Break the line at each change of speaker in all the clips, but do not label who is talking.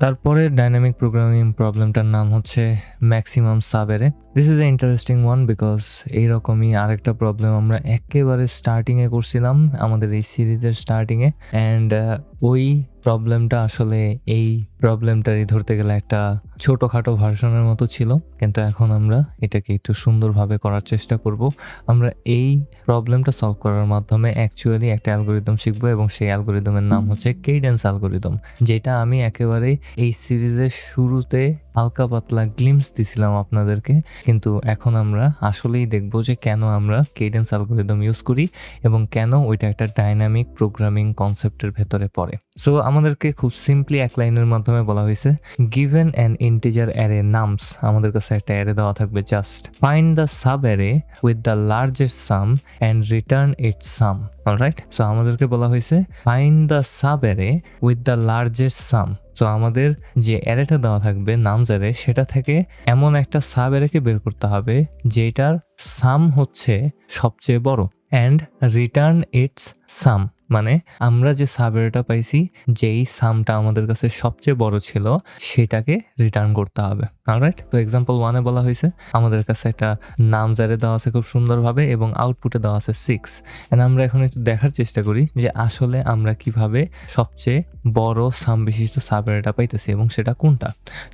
তারপরে dynamic programming প্রবলেমটার নাম হচ্ছে maximum subarray this is a interesting one because এইরকমই আরেকটা প্রবলেম আমরা একেবারে স্টার্টিংয়ে করছিলাম আমাদের এই সিরিজের স্টার্টিংয়ে অ্যান্ড ওই প্রবলেমটা আসলে এই প্রবলেমটারই ধরতে গেলে একটা ছোটোখাটো ভার্সনের মতো ছিল। কিন্তু এখন আমরা এটাকে একটু সুন্দরভাবে করার চেষ্টা করব। আমরা এই প্রবলেমটা সলভ করার মাধ্যমে অ্যাকচুয়ালি একটা অ্যালগোরিদম শিখব এবং সেই অ্যালগোরিদমের নাম হচ্ছে কেইডেন্স অ্যালগোরিদম যেটা আমি একেবারে এই সিরিজের শুরুতে হালকা পাতলা গ্লিমস দিছিলাম আপনাদেরকে, কিন্তু এখন আমরা আসলেই দেখব যে কেন আমরা কেডেন্স অ্যালগোরিদম ইউজ করি এবং কেন ওইটা একটা ডাইনামিক প্রোগ্রামিং কনসেপ্টের ভেতরে পড়ে। সো আমাদেরকে খুব সিম্পলি এক লাইনের মাধ্যমে বলা হয়েছে given an integer array nums আমাদের কাছে একটা অ্যারে দেওয়া থাকবে just find the subarray with the largest sum and return its sum alright so আমাদেরকে বলা হয়েছে find the subarray with the largest sum so আমাদের যে অ্যারেটা দেওয়া থাকবে নামস অ্যারে সেটা থেকে এমন একটা সাব অ্যারেকে বের করতে হবে যেটার সাম হচ্ছে সবচেয়ে বড় অ্যান্ড রিটার্ন ইটস সাম মানে আমরা যে সাব অ্যারেটা পাইছি, যেই সামটা আমাদের কাছে সবচেয়ে বড় ছিল, সেটাকে রিটার্ন করতে হবে। রাইট তো এক্সাম্পল ওয়ানে বলা হয়েছে, আমাদের কাছে একটা নাম জারে দেওয়া আছে খুব সুন্দরভাবে এবং আউটপুটে দেওয়া আছে সিক্স অ্যান্ড আমরা এখন একটু দেখার চেষ্টা করি যে আসলে আমরা কীভাবে সবচেয়ে বড় সাম বিশিষ্ট সাব অ্যারেটা পাইতেছি এবং সেটা কোনটা।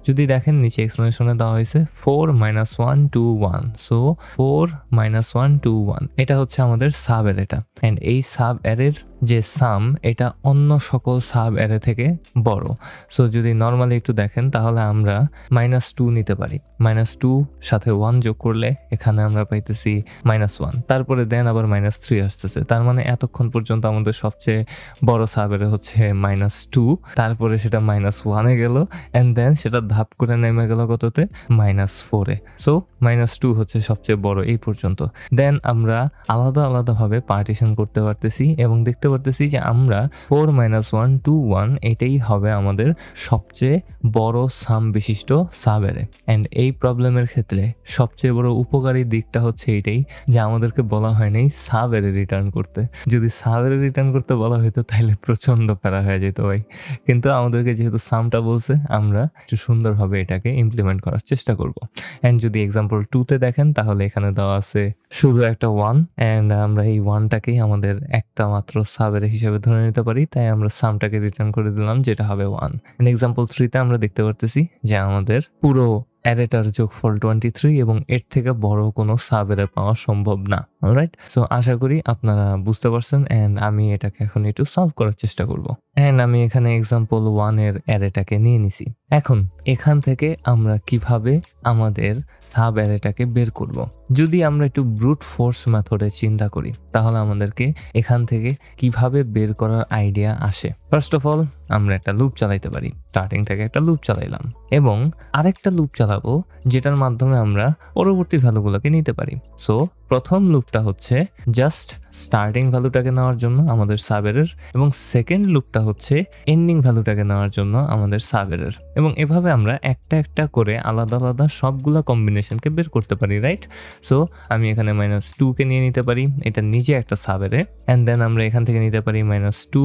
যদি দেখেন নিচে এক্সপ্লেনেশনে দেওয়া হয়েছে four minus one two one so four minus one two one এটা হচ্ছে আমাদের সাব অ্যারেটা অ্যান্ড এই সাব অ্যারের যে সাম, এটা অন্য সকল সাব অ্যারে থেকে বড়। সো যদি নর্মালি একটু দেখেন, তাহলে আমরা মাইনাস টু নিতে পারি। মাইনাস টু সাথে ওয়ান যোগ করলে এখানে আমরা পাইতেছি মাইনাস ওয়ান তারপরে দেন আবার মাইনাস থ্রি আসতেছে। তার মানে এতক্ষণ পর্যন্ত আমাদের সবচেয়ে বড় সাব অ্যারে হচ্ছে মাইনাস টু তারপরে সেটা মাইনাস ওয়ানে গেল অ্যান্ড দেন সেটা ধাপ করে নেমে গেল কততে? মাইনাস ফোরে সো মাইনাস টু হচ্ছে সবচেয়ে বড় এই পর্যন্ত। দেন আমরা আলাদা আলাদাভাবে পার্টিশন করতে পারতেছি এবং দেখতে পারতেছি যে আমরা four minus one two one এটাই হবে আমাদের সবচেয়ে বড় সাম বিশিষ্ট সাবেরে। অ্যান্ড এই প্রবলেমের ক্ষেত্রে সবচেয়ে বড় উপকারী দিকটা হচ্ছে এটাই যে আমাদেরকে বলা হয় নাই সাবেরে রিটার্ন করতে। যদি সাবেরে রিটার্ন করতে বলা হতো তাহলে প্রচণ্ড প্যারা হয়ে যেত ভাই। কিন্তু আমাদেরকে যেহেতু সামটা বলছে, আমরা একটু সুন্দরভাবে এটাকে ইমপ্লিমেন্ট করার চেষ্টা করব। অ্যান্ড যদি এক্সাম্পল টুতে দেখেন, তাহলে এখানে দেওয়া আছে শুধু একটা ওয়ান অ্যান্ড আমরা এই ওয়ানটাকেই আমাদের একটা মাত্র সাবের হিসেবে ধরে নিতে পারি, তাই আমরা সামটাকে রিটার্ন করে দিলাম, যেটা হবে ওয়ান এক্সাম্পল থ্রিতে আমরা দেখতে পারতেছি যে আমাদের পুরো অ্যারেটার যোগফল টোয়েন্টি থ্রি এবং এর থেকে বড় কোনো সাব পাওয়া সম্ভব না রাইট সো আশা করি আপনারা বুঝতে পারছেন অ্যান্ড আমি এটাকে এখন একটু সলভ করার চেষ্টা করব। অ্যান্ড আমি এখানে এক্সাম্পল ওয়ানের অ্যারেটাকে নিয়ে নিছি। এখন, এখান থেকে আমরা কীভাবে আমাদের সাব অ্যারেটাকে বের করব। যদি আমরা একটু ব্রুট ফোর্স মেথডে চিন্তা করি, তাহলে আমাদেরকে এখান থেকে কীভাবে বের করার আইডিয়া আসে? ফার্স্ট অফ অল আমরা একটা লুপ চালাইতে পারি। স্টার্টিং থেকে একটা লুপ চালাইলাম। এবং আরেকটা লুপ চালাবো, যেটার মাধ্যমে আমরা পরবর্তী ভ্যালুগুলোকে নিতে পারি। সো প্রথম লুপটা হচ্ছে জাস্ট স্টার্টিং ভ্যালুটাকে নেওয়ার জন্য আমাদের সাবেরের এবং সেকেন্ড লুপটা হচ্ছে এন্ডিং ভ্যালুটাকে নেওয়ার জন্য আমাদের সাবেরের এবং এভাবে আমরা একটা একটা করে আলাদা আলাদা সবগুলা কম্বিনেশনকে বের করতে পারি রাইট সো আমি এখানে মাইনাস টুকে নিয়ে নিতে পারি, এটা নিজে একটা সাবেরে অ্যান্ড দেন আমরা এখান থেকে নিতে পারি minus two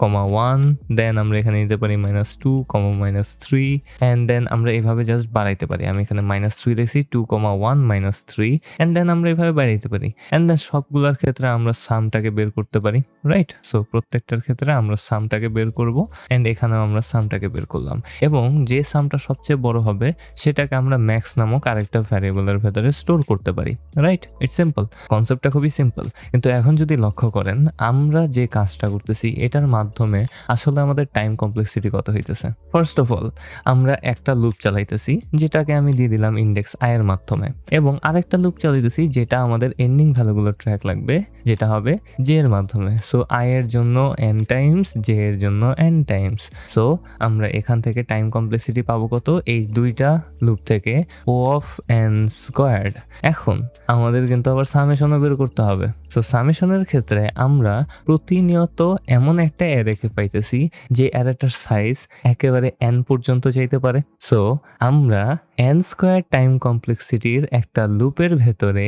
comma one then আমরা এখানে নিতে পারি minus two comma minus three and then আমরা এভাবে জাস্ট বাড়াইতে পারি। আমি এখানে মাইনাস থ্রি লিখছি two comma one minus three and then আমরা এভাবে বাড়াইতে পারি। অ্যান্ড দেন সবগুলোর ক্ষেত্রে আমরা সামটাকে বের করতে পারি রাইট সো প্রত্যেকটার ক্ষেত্রে আমরা সামটাকে বের করব অ্যান্ড এখানেও আমরা সামটাকে বের করলাম। এবং যে সামটা সবচেয়ে বড় হবে, সেটাকে আমরা ম্যাক্স নামক আরেকটা ভ্যারিয়েবলের ভেতরে স্টোর করতে পারি রাইট ইটস সিম্পল কনসেপ্টটা খুবই সিম্পল কিন্তু এখন যদি লক্ষ্য করেন, আমরা যে কাজটা করতেছি, এটার মাধ্যমে আসলে আমাদের টাইম কমপ্লেক্সিটি কত হইতেছে? ফার্স্ট অফ অল আমরা একটা লুপ চালাইতেছি, যেটাকে আমি দিয়ে দিলাম ইন্ডেক্স আয়ের মাধ্যমে। এবং আরেকটা লুপ চালাইতেছি যেটা আমাদের এন্ডিং ভ্যালুগুলো ট্র্যাক লাগবে, যেটা হবে জে এর মাধ্যমে। সো আয়ের জন্য এন টাইমস জে এর জন্য এন টাইমস সো আমরা এখান থেকে টাইম কমপ্লেক্সিটি পাবো কত? এই দুইটা লুপ থেকে ও অফ এন স্কোয়ার্ড এখন, আমাদের কিন্তু আবার সামেশনও বের করতে হবে। সো সামেশনের ক্ষেত্রে আমরা প্রতিনিয়ত এমন একটা অ্যারেকে পাইতেছি যে অ্যারেটার সাইজ একেবারে এন পর্যন্ত যাইতে পারে। সো আমরা এন স্কোয়ার টাইম কমপ্লেক্সিটির একটা লুপের ভেতরে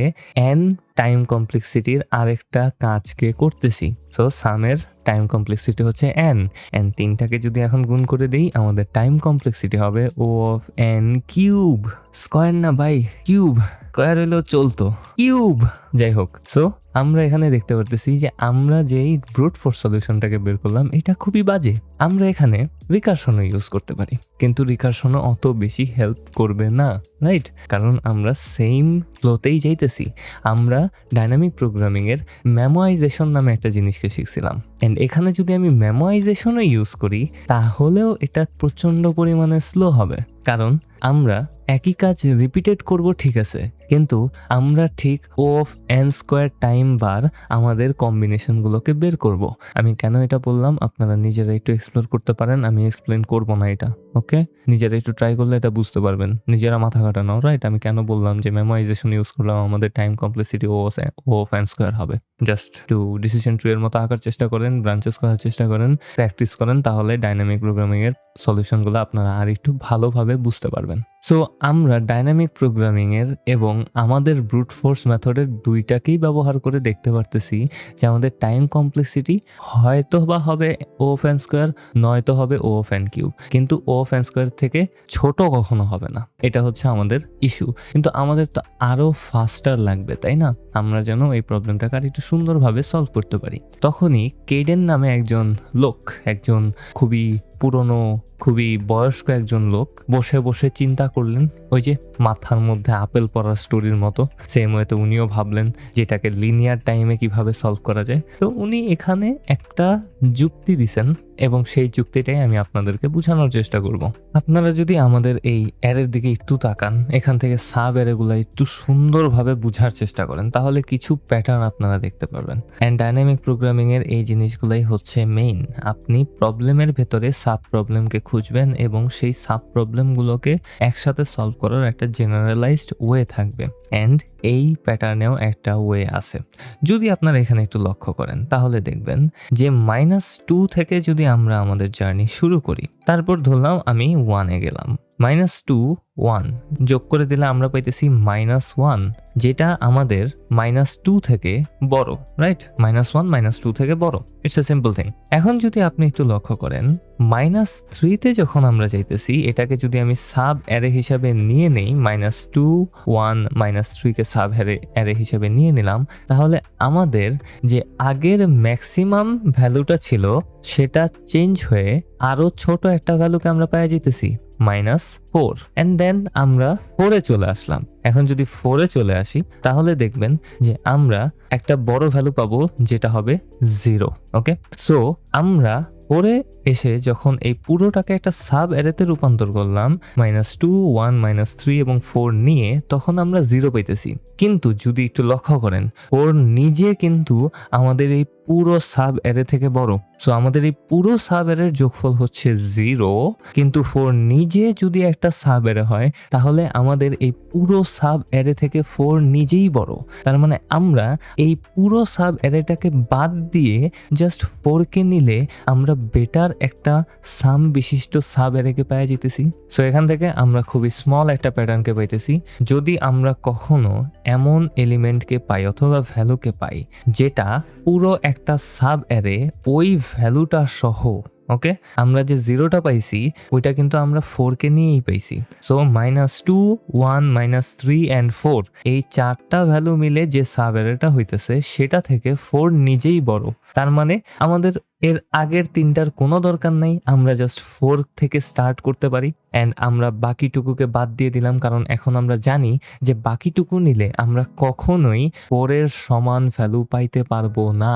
এন টাইম কমপ্লেক্সিটির আরেকটা কাজকে করতেছি। সো সামের টাইম কমপ্লেক্সিটি হচ্ছে এন এন তিনটাকে যদি এখন গুণ করে দিই, আমাদের টাইম কমপ্লেক্সিটি হবে O of N cube square না বাই কিউব স্কোয়ার হলেও চলতো। কিউব যাই হোক সো আমরা এখানে দেখতে পারতেছি যে আমরা যেই ব্রুট ফোর্স সলিউশনটাকে বের করলাম, এটা খুবই বাজে। আমরা এখানে রিকার্শনও ইউজ করতে পারি, কিন্তু রিকার্শনও অত বেশি হেল্প করবে না রাইট কারণ আমরা সেম ফ্লোতেই যাইতেছি। আমরা ডাইনামিক প্রোগ্রামিংয়ের মেমোয়াইজেশন নামে একটা জিনিসকে শিখছিলাম। অ্যান্ড এখানে যদি আমি মেমোয়াইজেশনও ইউজ করি, তাহলেও এটা প্রচণ্ড পরিমাণে স্লো হবে। কারণ আমরা একই কাজ রিপিটেড করব, ঠিক আছে। কিন্তু আমরা ঠিক O of N square time বার আমাদের কম্বিনেশনগুলোকে বের করব। আমি কেন এটা বললাম? আপনারা নিজেরা একটু এক্সপ্লোর করতে পারেন, আমি এক্সপ্লেন করব না এটা ওকে নিজেরা একটু ট্রাই করলে এটা বুঝতে পারবেন। নিজেরা মাথা কাটানো রাইট আমি কেন বললাম যে মেমোরাইজেশন ইউজ করলাম আমাদের time complexity O O of N square হবে। জাস্ট টু ডিসিশন ট্রি এর মতো আঁকার চেষ্টা করেন ব্রাঞ্চেস করার চেষ্টা করেন প্র্যাকটিস করেন, তাহলে ডাইনামিক প্রোগ্রামিং এর সলিউশনগুলো আপনারা আর একটু ভালোভাবে বুঝতে পারবেন। সো আমরা ডাইনামিক প্রোগ্রামিংয়ের এবং আমাদের ব্রুট ফোর্স মেথডের দুইটাকেই ব্যবহার করে দেখতে পারতেছি যে আমাদের টাইম কমপ্লেক্সিটি হয়তো বা হবে ও ফ্যান স্কোয়ার নয়তো হবে ও ফ্যান কিউব কিন্তু ও ফ্যান স্কোয়ার থেকে ছোট কখনো হবে না। এটা হচ্ছে আমাদের ইস্যু কিন্তু আমাদের তো আরও ফাস্টার লাগবে, তাই না? আমরা যেন এই প্রবলেমটাকে আর একটু সুন্দরভাবে সলভ করতে পারি। তখনই কেডেন নামে একজন লোক, একজন খুবই পুরনো খুবই বয়স্ক একজন লোক বসে বসে চিন্তা করলেন, ওই যে মাথার মধ্যে আপেল পড়ার স্টোরির মতো। সেম ওয়েতে উনিও ভাবলেন যেটাকে লিনিয়ার টাইমে কীভাবে সলভ করা যায়। তো উনি এখানে একটা যুক্তি দিছেন এবং সেই যুক্তিটাই আমি আপনাদেরকে বোঝানোর চেষ্টা করব। আপনারা যদি আমাদের এই অ্যারের দিকে একটু তাকান, এখান থেকে সাব অ্যারেগুলো একটু সুন্দরভাবে বোঝার চেষ্টা করেন, তাহলে কিছু প্যাটার্ন আপনারা দেখতে পারবেন। অ্যান্ড ডাইনামিক প্রোগ্রামিংয়ের এই জিনিসগুলাই হচ্ছে মেইন আপনি প্রবলেমের ভেতরে সাব প্রবলেমকে খুঁজবেন এবং সেই সাব প্রবলেমগুলোকে একসাথে সলভ করার একটা জেনারেলাইজড ওয়ে থাকবে। অ্যান্ড এই প্যাটার্নেও একটা ওয়ে আছে। যদি আপনারা এখানে একটু লক্ষ্য করেন, তাহলে দেখবেন যে মাইনাস টু থেকে যদি আমরা আমাদের জার্নি শুরু করি, তারপর ধরলাম আমি ওয়ানে গেলাম। Minus two, one. যোগ করে দিলে আমরা পাইতেছি মাইনাস ওয়ান, যেটা আমাদের মাইনাস টু থেকে বড় right minus one, minus two থেকে বড়। ইটস এ সিম্পল থিং এখন যদি আপনি একটু লক্ষ্য করেন, মাইনাস থ্রিতে যখন আমরা যাইতেছি, এটাকে যদি আমি সাব অ্যারে হিসাবে নিয়ে নেই, মাইনাস টু, ওয়ান, মাইনাস থ্রিকে সাব অ্যারে অ্যারে হিসাবে নিয়ে নিলাম, তাহলে আমাদের যে আগের ম্যাক্সিমাম ভ্যালুটা ছিল, সেটা চেঞ্জ হয়ে আরও ছোট একটা ভ্যালুকে আমরা পেয়ে যেতেছি মাইনাস ফোর অ্যান্ড দেন আমরা ফোরে চলে আসলাম। এখন যদি ফোরে চলে আসি, তাহলে দেখবেন যে আমরা একটা বড় ভ্যালু পাবো যেটা হবে জিরো ওকে সো আমরা পরে এসে যখন এই পুরোটাকে একটা সাব অ্যারেতে রূপান্তর করলাম minus two one minus three এবং ফোর নিয়ে, তখন আমরা জিরো পাইতেছি। কিন্তু যদি একটু লক্ষ্য করেন ওর নিজে কিন্তু আমাদের এই পুরো সাব অ্যারে থেকে বড়। সো আমাদের এই পুরো সাব অ্যারের যোগফল হচ্ছে জিরো কিন্তু ফোর নিজে যদি একটা সাব অ্যারে হয়, তাহলে আমাদের এই পুরো সাব অ্যারে থেকে ফোর নিজেই বড়। তার মানে আমরা এই পুরো সাব অ্যারেটাকে বাদ দিয়ে জাস্ট ফোরকে নিলে আমরা বেটার একটা সাম বিশিষ্ট সাব অ্যারেকে পেয়ে যেতেছি। সো এখান থেকে আমরা খুবই স্মল একটা প্যাটার্নকে পাইতেছি। যদি আমরা কখনো এমন এলিমেন্টকে পাই অথবা ভ্যালুকে পাই, যেটা পুরো একটা সাব অ্যারে ওই ভ্যালুটা সহ ওকে আমরা যে জিরোটা পাইছি, ওইটা কিন্তু আমরা ফোরকে নিয়েই পাইছি। So minus two one minus three and four এই চারটা ভ্যালু মিলে যে সাব অ্যারেটা হইতেছে, সেটা থেকে ফোর নিজেই বড়। তার মানে আমাদের এর আগের তিনটার কোনো দরকার নেই, আমরা জাস্ট ফোর থেকে স্টার্ট করতে পারি অ্যান্ড আমরা বাকিটুকুকে বাদ দিয়ে দিলাম, কারণ এখন আমরা জানি যে বাকিটুকু নিলে আমরা কখনোই ফোরের সমান ভ্যালু পাইতে পারব না।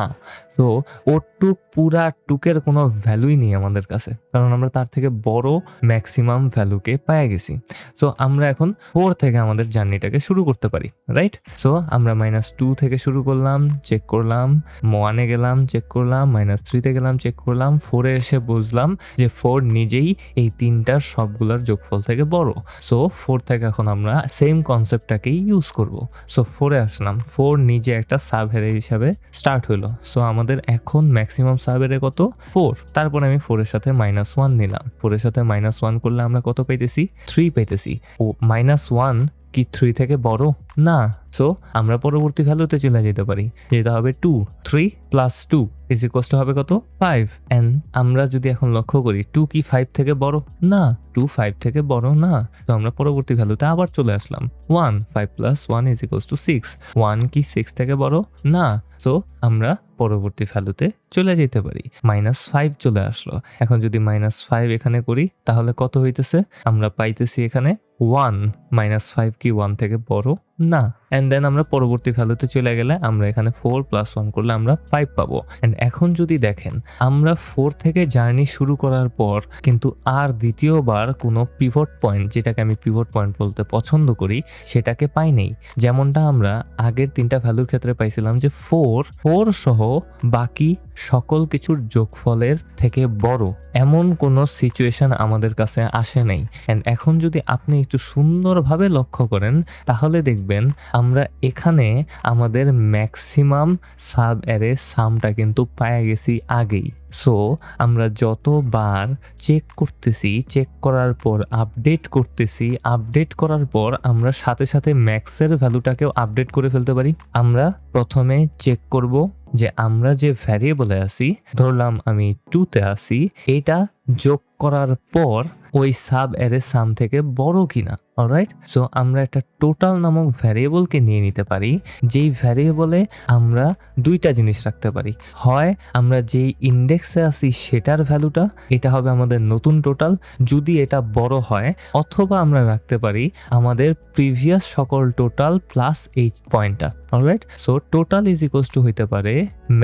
তো ওর টুক পুরা টুকের কোনো ভ্যালুই নেই আমাদের কাছে, কারণ আমরা তার থেকে বড় ম্যাক্সিমাম ভ্যালুকে পেয়ে গেছি। সো আমরা এখন ফোর থেকে আমাদের জার্নিটাকে শুরু করতে পারি রাইট সো আমরা মাইনাস টু থেকে শুরু করলাম চেক করলাম ওয়ানে গেলাম চেক করলাম মাইনাস থ্রিতে গেলাম চেক করলাম ফোরে এসে বুঝলাম যে ফোর নিজেই এই তিনটার সবগুলোর যোগফল থেকে বড়। সো ফোর থেকে এখন আমরা সেম কনসেপ্টটাকেই ইউজ করব। সো ফোরে আসলাম। ফোর নিজে একটা সাবহেরে হিসাবে স্টার্ট হইল। সো আমাদের এখন ম্যাক্সিমাম সাবহেরে কত? ফোর তারপর আমি ফোরের সাথে মাইনাস ওয়ান নিলাম। ফোরের সাথে মাইনাস ওয়ান করলে আমরা কত পেতেছি? থ্রি পেতেছি। ও মাইনাস ওয়ান কি থ্রি থেকে বড়? না। সো আমরা পরবর্তী ভ্যালুতে চলে যেতে পারি। যেটা হবে two three plus two is equals to হবে কত? ফাইভ অ্যান্ড আমরা যদি এখন লক্ষ্য করি টু কি ফাইভ থেকে বড়? না টু ফাইভ থেকে বড় না। তো আমরা পরবর্তী ভ্যালুতে আবার চলে আসলাম। One five plus one is equals to six one কি সিক্স থেকে বড়? না। সো আমরা পরবর্তী ভ্যালুতে চলে যেতে পারি। মাইনাস ফাইভ চলে আসলো। এখন যদি মাইনাস ফাইভ এখানে করি, তাহলে কত হইতেছে? আমরা পাইতেছি এখানে ওয়ান মাইনাস ফাইভ কি ওয়ান থেকে বড়? না অ্যান্ড দেন আমরা পরবর্তী ভ্যালুতে চলে গেলে আমরা এখানে ফোর প্লাস ওয়ান করলে আমরা ফাইভ পাবো। অ্যান্ড এখন যদি দেখেন, আমরা ফোর থেকে জার্নি শুরু করার পর কিন্তু আর দ্বিতীয়বার কোনো পিভট পয়েন্ট যেটাকে আমি পিভট পয়েন্ট বলতে পছন্দ করি, সেটাকে পাই নেই। যেমনটা আমরা আগের তিনটা ভ্যালুর ক্ষেত্রে পাইছিলাম যে ফোর ফোর সহ বাকি সকল কিছুর যোগফলের থেকে বড়। এমন কোনো সিচুয়েশন আমাদের কাছে আসে নাই। অ্যান্ড এখন যদি আপনি একটু সুন্দরভাবে লক্ষ্য করেন, তাহলে দেখবেন আমরা এখানে আমাদের ম্যাক্সিমাম সাব অ্যারে সামটা কিন্তু পায়ে গেছি আগেই। সো আমরা যতবার চেক করতেছি চেক করার পর আপডেট করতেছি আপডেট করার পর আমরা সাথে সাথে ম্যাক্সের ভ্যালুটাকেও আপডেট করে ফেলতে পারি। আমরা প্রথমে চেক করব যে আমরা যে ভ্যারিয়েবলে আছি, ধরলাম আমি টুতে আছি, এটা যোগ করার পর ওই সাব অ্যারে সাম থেকে বড় কিনা। অলরাইট সো আমরা একটা টোটাল নামক ভ্যারিয়েবলকে নিয়ে নিতে পারি, যেই ভ্যারিয়েবলে আমরা দুইটা জিনিস রাখতে পারি। হয়, আমরা যেই ইন্ডেক্সে আছি সেটার ভ্যালুটা এটা হবে আমাদের নতুন টোটাল যদি এটা বড় হয়, অথবা আমরা রাখতে পারি আমাদের প্রিভিয়াস সকল টোটাল প্লাস এই পয়েন্টটা alright so total is equals to হইতে পারে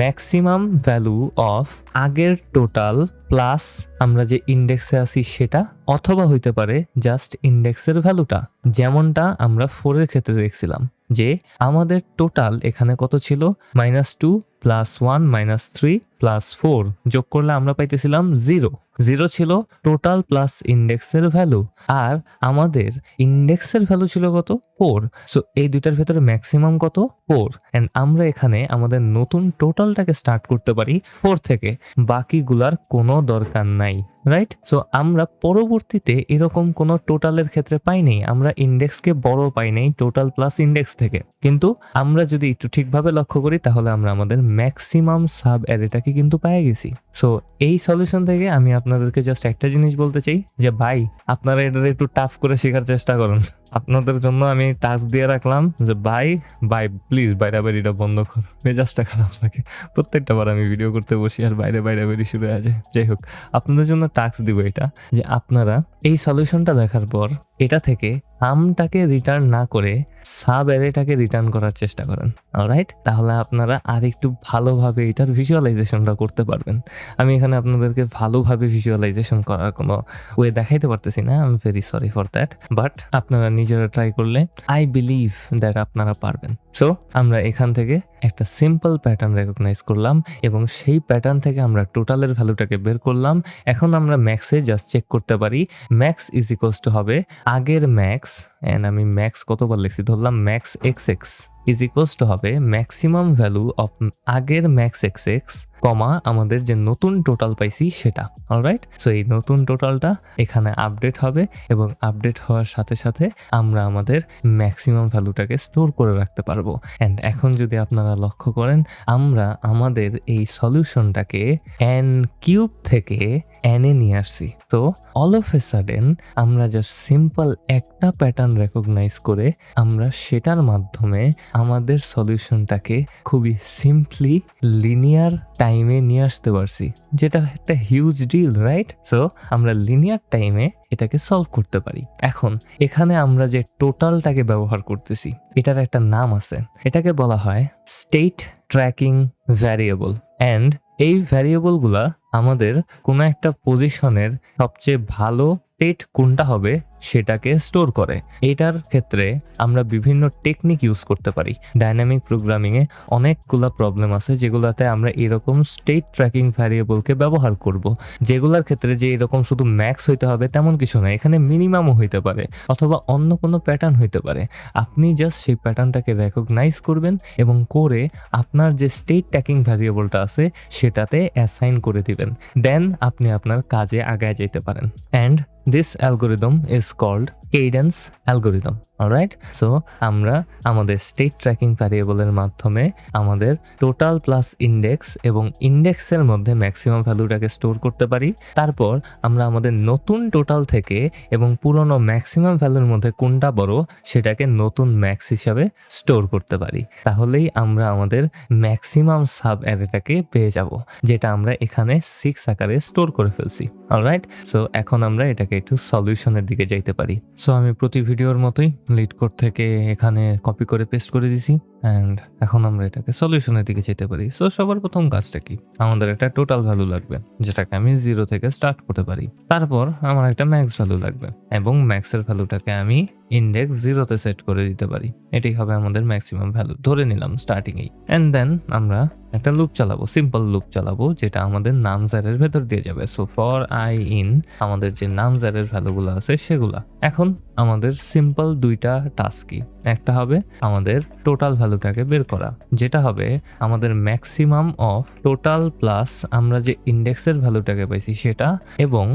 ম্যাক্সিমাম ভ্যালু অফ আগের টোটাল প্লাস আমরা যে ইন্ডেক্সে আছি সেটা, অথবা হইতে পারে জাস্ট ইন্ডেক্সের ভ্যালুটা যেমনটা আমরা ফোরের ক্ষেত্রে দেখছিলাম। যে আমাদের টোটাল এখানে কত ছিল? Minus two plus one minus three plus four যোগ করলে আমরা পাইতেছিলাম জিরো জিরো ছিল টোটাল প্লাস ইন্ডেক্সের ভ্যালু আর আমাদের ইন্ডেক্সের ভ্যালু ছিল কত? ফোর সো এই দুইটার ভেতরে ম্যাক্সিমাম কত? ফোর অ্যান্ড আমরা এখানে আমাদের নতুন টোটালটাকে স্টার্ট করতে পারি ফোর থেকে। বাকিগুলার কোনো দরকার নাই রাইট সো আমরা পরবর্তীতে এরকম কোনো টোটালের ক্ষেত্রে পাইনি। আমরা ইন্ডেক্সকে বড় পাইনি টোটাল প্লাস ইন্ডেক্স থেকে। কিন্তু আমরা যদি একটু ঠিকভাবে লক্ষ্য করি, তাহলে আমরা আমাদের ম্যাক্সিমাম সাব অ্যারেটাকে কিন্তু পেয়ে গেছি। সো এই সলিউশন থেকে আমি আপনাদেরকে জাস্ট একটা জিনিস বলতে চাই, যে ভাই, আপনারা এটা একটু টাফ করে শেখার চেষ্টা করুন। আপনাদের জন্য আমি টাস্ক দিয়ে রাখলাম, যে ভাই ভাই প্লিজ বাইরে বাইরেটা বন্ধ কর। মেজাজটা খারাপ থাকে। প্রত্যেকটা বার আমি ভিডিও করতে বসি আর বাইরে বাইরে বেরিয়ে শুরু হয়ে যায়। যাই হোক, আপনাদের জন্য টাস্ক দিব এটা, যে আপনারা এই সলিউশনটা দেখার পর, এটা থেকে আমটাকে রিটার্ন না করে সাব অ্যারেটাকে রিটার্ন করার চেষ্টা করেন। রাইট তাহলে আপনারা আর একটু ভালোভাবে এটার ভিজুয়ালাইজেশনটা করতে পারবেন। আমি এখানে আপনাদেরকে ভালোভাবে ভিজুয়ালাইজেশন করার কোনো ওয়ে দেখাইতে পারতেছি না। I am very sorry for that but আপনারা নিজেরা ট্রাই করলে আই বিলিভ দ্যাট আপনারা পারবেন। সো আমরা এখান থেকে একটা সিম্পল প্যাটার্ন রেকগনাইজ করলাম এবং সেই প্যাটার্ন থেকে আমরা টোটালের ভ্যালুটাকে বের করলাম। এখন আমরা ম্যাক্সে জাস্ট চেক করতে পারি। ম্যাক্স ইজ ইকোয়াস টু হবে আগের ম্যাক্স অ্যান্ড আমি ম্যাক্স কতবার লিখছি? ধরলাম max X X is equals to হবে ম্যাক্সিমাম ভ্যালু অফ আগের ম্যাক্স এক্স এক্স কমা আমাদের যে নতুন টোটাল পাইছি সেটা অলরাইট সো এই নতুন টোটালটা এখানে আপডেট হবে এবং আপডেট হওয়ার সাথে সাথে আমরা আমাদের ম্যাক্সিমাম ভ্যালুটাকে স্টোর করে রাখতে পারব। অ্যান্ড এখন যদি আপনারা লক্ষ্য করেন, আমরা আমাদের এই সলিউশনটাকে এন কিউব থেকে এনে নিয়ে আসছি। তো অল অফ এ সাডেন আমরা জাস্ট সিম্পল একটা প্যাটার্ন রেকগনাইজ করে আমরা সেটার মাধ্যমে আমাদের সলিউশনটাকে খুবই সিম্পলি লিনিয়ার টাইমে নিয়ে আসতে পারছি। যেটা একটা হিউজ ডিল রাইট সো আমরা লিনিয়ার টাইমে এটাকে সলভ করতে পারি। এখন, এখানে আমরা যে টোটালটাকে ব্যবহার করতেছি, এটার একটা নাম আছে। এটাকে বলা হয় স্টেট ট্র্যাকিং ভ্যারিয়েবল অ্যান্ড এই ভ্যারিয়েবলগুলা আমাদের কোনো একটা পজিশনের সবচেয়ে ভালো স্টেট কোনটা হবে? সেটাকে স্টোর করে। এটার ক্ষেত্রে আমরা বিভিন্ন টেকনিক ইউজ করতে পারি। ডাইনামিক প্রোগ্রামিংয়ে অনেকগুলো প্রবলেম আছে যেগুলোতে আমরা এরকম স্টেট ট্র্যাকিং ভ্যারিয়েবলকে ব্যবহার করব। যেগুলোর ক্ষেত্রে যে এরকম শুধু ম্যাক্স হইতে হবে তেমন কিছু না, এখানে মিনিমামও হইতে পারে অথবা অন্য কোনো প্যাটার্ন হইতে পারে। আপনি জাস্ট সেই প্যাটার্নটাকে রেকগনাইজ করবেন এবং করে আপনার যে স্টেট ট্র্যাকিং ভ্যারিয়েবলটা আছে সেটাতে অ্যাসাইন করে দিবেন। দেন আপনি আপনার কাজে আগায় যেতে পারেন। And this algorithm is called Kadane's algorithm alright so আমরা আমাদের স্টেট ট্র্যাকিং ভ্যারিয়েবলের মাধ্যমে আমাদের টোটাল প্লাস ইন্ডেক্স এবং ইন্ডেক্সের মধ্যে ম্যাক্সিমাম ভ্যালুটাকে স্টোর করতে পারি। তারপর আমরা আমাদের নতুন টোটাল থেকে এবং পুরনো ম্যাক্সিমাম ভ্যালুর মধ্যে কোনটা বড় সেটাকে নতুন ম্যাক্স হিসাবে স্টোর করতে পারি। তাহলেই আমরা আমাদের ম্যাক্সিমাম সাব অ্যারেটাকে পেয়ে যাব, যেটা আমরা এখানে সিক্স আকারে স্টোর করে ফেলছি। অলরাইট সো এখন আমরা এটাকে একটু সলিউশনের দিকে যাইতে পারি। সো আমি প্রতি ভিডিওর মতোই লিড কোড থেকে এখানে কপি করে পেস্ট করে দিছি অ্যান্ড এখন আমরা এটাকে সলিউশনের দিকে যেতে পারি। সো সবার প্রথম কাজটা কি? আমাদের একটা টোটাল ভ্যালু লাগবে, যেটাকে আমি জিরো থেকে স্টার্ট করতে পারি। তারপর আমার একটা ম্যাক্স ভ্যালু লাগবে, এবং ম্যাক্সের ভ্যালুটাকে আমি ইন্ডেক্স জিরোতে সেট করে দিতে পারি। এটাই হবে আমাদের ম্যাক্সিমাম ভ্যালু ধরে নিলাম স্টার্টিংয়েই অ্যান্ড দেন আমরা একটা লুপ চালাবো সিম্পল লুপ চালাবো, যেটা আমাদের নামজারের ভেতর দিয়ে যাবে। সো ফর আই ইন আমাদের যে নামজারের ভ্যালুগুলো আছে সেগুলা। এখন আমাদের সিম্পল দুইটা টাস্কই একটা হবে আমাদের টোটাল ভ্যালুটাকে বের করা, যেটা হবে আমাদের ম্যাক্সিমাম অফ টোটাল প্লাস আমরা যে ইন্ডেক্সের ভ্যালুটাকে পাইছি সেটা, এবং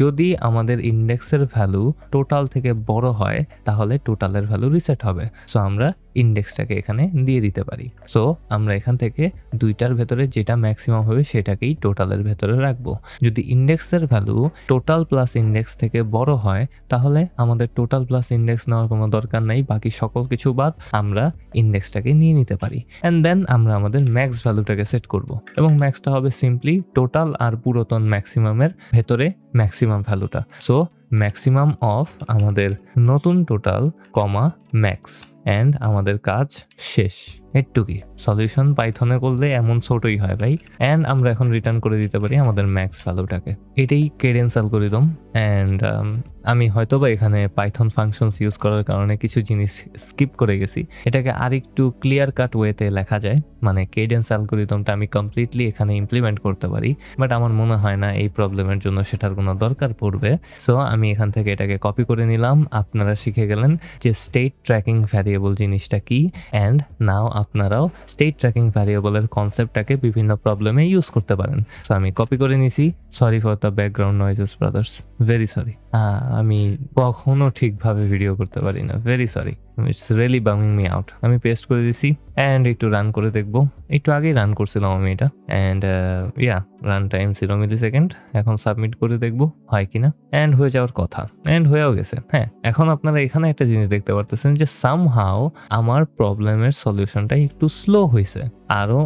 যদি আমাদের ইন্ডেক্সের ভ্যালু টোটাল থেকে বড় হয়, তাহলে টোটালের ভ্যালু রিসেট হবে। সো আমরা ইন্ডেক্সটাকে এখানে দিয়ে দিতে পারি। সো আমরা এখান থেকে দুইটার ভেতরে যেটা ম্যাক্সিমাম হবে সেটাকেই টোটালের ভেতরে রাখব। যদি ইন্ডেক্সের ভ্যালু টোটাল প্লাস ইন্ডেক্স থেকে বড় হয়, তাহলে আমাদের টোটাল প্লাস ইন্ডেক্স নেওয়ার কোনো দরকার নেই, বাকি সকল কিছু বাদ আমরা ইন্ডেক্সটাকে নিয়ে নিতে পারি। অ্যান্ড দেন আমরা আমাদের ম্যাক্স ভ্যালুটাকে সেট করব। এবং ম্যাক্সটা হবে সিম্পলি টোটাল আর পুরাতন ম্যাক্সিমামের ভেতরে ম্যাক্সিমাম ভ্যালুটা সো ম্যাক্সিমাম অফ আমাদের নতুন টোটাল কমা ম্যাক্স অ্যান্ড আমাদের কাজ শেষ। এটুকি সলিউশন পাইথনে করলে এমন ছোটই হয় ভাই। অ্যান্ড আমরা এখন রিটার্ন করে দিতে পারি আমাদের ম্যাক্স ভ্যালুটাকে এটাই কেডেন্স অ্যালগোরিদম অ্যান্ড আমি হয়তো বা এখানে পাইথন ফাংশনস ইউজ করার কারণে কিছু জিনিস স্কিপ করে গেছি। এটাকে আরেকটু ক্লিয়ার কাট ওয়েতে লেখা যায়। মানে কেডেন্স অ্যালগোরিদমটা আমি কমপ্লিটলি এখানে ইমপ্লিমেন্ট করতে পারি। বাট আমার মনে হয় না এই প্রবলেমের জন্য সেটার কোনো দরকার পড়বে। সো আমি এখান থেকে এটাকে কপি করে নিলাম। আপনারা শিখে গেলেন যে স্টেট ট্র্যাকিং ভ্যারিয়েবল জিনিসটা কি। অ্যান্ড নাও আপনারাও স্টেট ট্র্যাকিং ভ্যারিয়েবলের কনসেপ্টটাকে বিভিন্ন প্রবলেমে ইউজ করতে পারেন। সো আমি কপি করে নিছি। Sorry for the background noises brothers very sorry আমি কখনো ঠিকভাবে ভিডিও করতে পারি না। Very sorry it's really bumming me out আমি পেস্ট করে দিছি অ্যান্ড একটু রান করে দেখব। একটু আগেই রান করছিলাম আমি এটা। And yeah run time zero millisecond এখন সাবমিট করে দেখব হয় কিনা। অ্যান্ড হয়ে যাওয়ার কথা। অ্যান্ড হয়েও গেছে। হ্যাঁ এখন আপনারা এখানে একটা জিনিস দেখতে পারতেছেন যে সামহাও আমার প্রবলেমের সলিউশনটা একটু স্লো হয়েছে আরও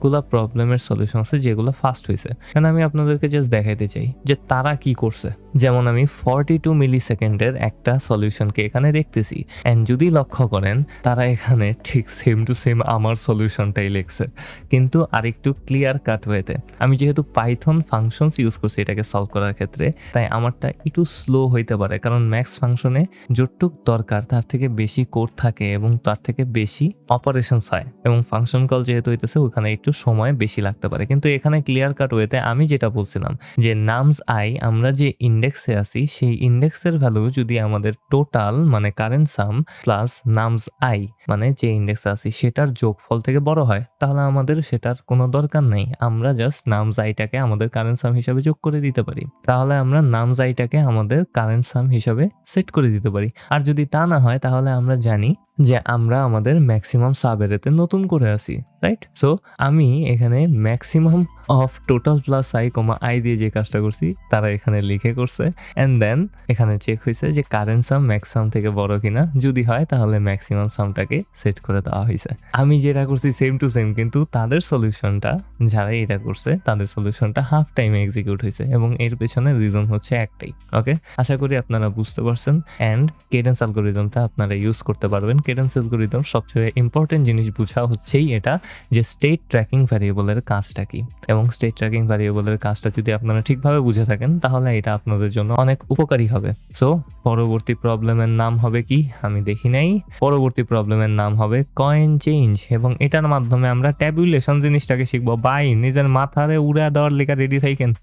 অনেকগুলা প্রবলেমের সলিউশন আছে যেগুলো ফাস্ট হয়েছে কারণ আমি আপনাদেরকে জাস্ট দেখাইতে চাই যে তারা কি করছে। যেমন আমি ফর্টি টু মিলি সেকেন্ডের একটা সলিউশনকে এখানে দেখতেছি। অ্যান্ড যদি লক্ষ্য করেন, তারা এখানে ঠিক সেম টু সেম আমার সলিউশনটাই লিখছে। কিন্তু আরেকটু ক্লিয়ার কাট ওয়েতে আমি যেহেতু পাইথন ফাংশনস ইউজ করছি এটাকে সলভ করার ক্ষেত্রে, তাই আমারটা একটু স্লো হইতে পারে। কারণ ম্যাক্স ফাংশনে যতটুক দরকার, তার থেকে বেশি কোড থাকে এবং তার থেকে বেশি অপারেশনস হয়। এবং ফাংশন কল যেহেতু হইতেছে, ওখানে একটু সময় বেশি লাগতে পারে। কিন্তু এখানে ক্লিয়ার কাট ওয়েতে আমি যেটা বলছিলাম যে নামস আই আমরা যে ইন্ডেক্সে আছি, সেই ইন্ডেক্সের ভ্যালু যদি আমাদের টোটাল মানে current sum plus nums I মানে যে ইন্ডেক্সে আছি, সেটার যোগফল থেকে বড় হয়, তাহলে আমাদের সেটার কোনো দরকার নেই। আমরা জাস্ট নামস আইটাকে আমাদের কারেন্ট সাম হিসাবে যোগ করে দিতে পারি। তাহলে আমরা নামস আইটাকে আমাদের কারেন্ট সাম হিসাবে সেট করে দিতে পারি। আর যদি তা না হয়, তাহলে আমরা জানি যে আমরা আমাদের ম্যাক্সিমাম সাবেরেতে নতুন করে আসি রাইট সো আমি এখানে maximum of total plus I comma I দিয়ে যে কাজটা করছি, তারা এখানে লিখে করছে। অ্যান্ড দেন এখানে চেক হয়েছে যে কারেন্ট সাম ম্যাক্সাম থেকে বড় কিনা। যদি হয়, তাহলে ম্যাক্সিমাম সামটাকে সেট করে দেওয়া হয়েছে। আমি যেটা করছি সেম টু সেম কিন্তু তাদের সলিউশনটা যারা এটা করছে, তাদের সলিউশনটা হাফ টাইমে এক্সিকিউট হয়েছে। এবং এর পেছনে রিজন হচ্ছে একটাই ওকে আশা করি আপনারা বুঝতে পারছেন। অ্যান্ড কেডেন্স অ্যালগোরিদমটা আপনারা ইউজ করতে পারবেন কেডেন্স অ্যালগোরিদম সবচেয়ে ইম্পর্টেন্ট জিনিস বোঝা হচ্ছেই এটা যে স্টেট ট্র্যাকিং ভ্যারিয়েবলের কাজটা কি। এবং স্টেট ট্র্যাকিং ভ্যারিয়েবলের কাজটা যদি আপনারা ঠিকভাবে বুঝে থাকেন, তাহলে এটা আপনাদের জন্য অনেক উপকারী হবে। সো পরবর্তী প্রবলেমের নাম হবে কি? আমি দেখি নাই। পরবর্তী প্রবলেমের নাম হবে কয়েন চেঞ্জ এবং এটার মাধ্যমে আমরা ট্যাবুলেশন জিনিসটাকে শিখব। বাই নিজের মাথারে উড়া দেওয়ার লেখা রেডি থাকেন।